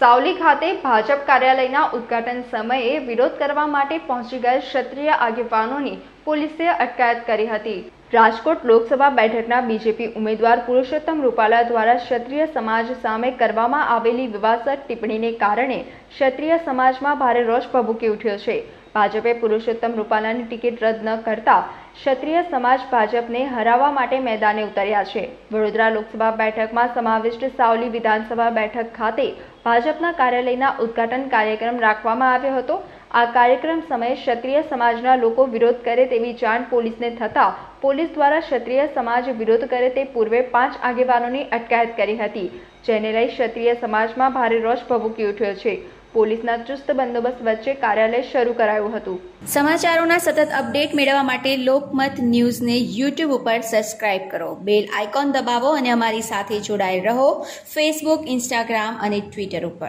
સાવલી ખાતે ભાજપ કાર્યાલયના ઉદ્ઘાટન સમયે વિરોધ કરવા માટે પહોંચી ગયેલ ક્ષત્રિય આગેવાનોની પોલીસે અટકાયત કરી હતી. રાજકોટ લોકસભા બેઠકના બીજેપી ઉમેદવાર પુરુષોત્તમ રૂપાલા દ્વારા ક્ષત્રિય સમાજ સામે કરવામાં આવેલી વિવાદસર ટિપ્પણીને કારણે ક્ષત્રિય સમાજમાં ભારે રોષ ભભૂકી ઉઠ્યો છે. ભાજપે પુરુષોત્તમ રૂપાલાની ટિકિટ રદ ન કરતા ક્ષત્રિય સમાજ ભાજપને હરાવવા માટે મેદાને ઉતર્યા છે. વડોદરા લોકસભા બેઠકમાં સમાવિષ્ટ સાવલી વિધાનસભા બેઠક ખાતે ભાજપના કાર્યાલયના ઉદ્ઘાટન કાર્યક્રમ રાખવામાં આવ્યો હતો. આ કાર્યક્રમ સમયે ક્ષત્રિય સમાજના લોકો વિરોધ કરે તેવી જાણ પોલીસને થતાં પોલીસ દ્વારા ક્ષત્રિય સમાજ વિરોધ કરે તે પૂર્વે પાંચ આગેવાનોની અટકાયત કરી હતી, જેને લઈ ક્ષત્રિય સમાજમાં ભારે રોષ ભભૂકી ઉઠ્યો છે. પોલીસના ચુસ્ત બંદોબસ્ત વચ્ચે કાર્યાલય શરૂ કરાયું હતું. સમાચારોના સતત અપડેટ મેળવવા માટે લોકમત ન્યૂઝને યુટ્યુબ ઉપર સબસ્ક્રાઇબ કરો. બેલ આઇકોન દબાવો અને અમારી સાથે જોડાયેલ રહો. ફેસબુક ઇન્સ્ટાગ્રામ અને ટ્વિટર ઉપર.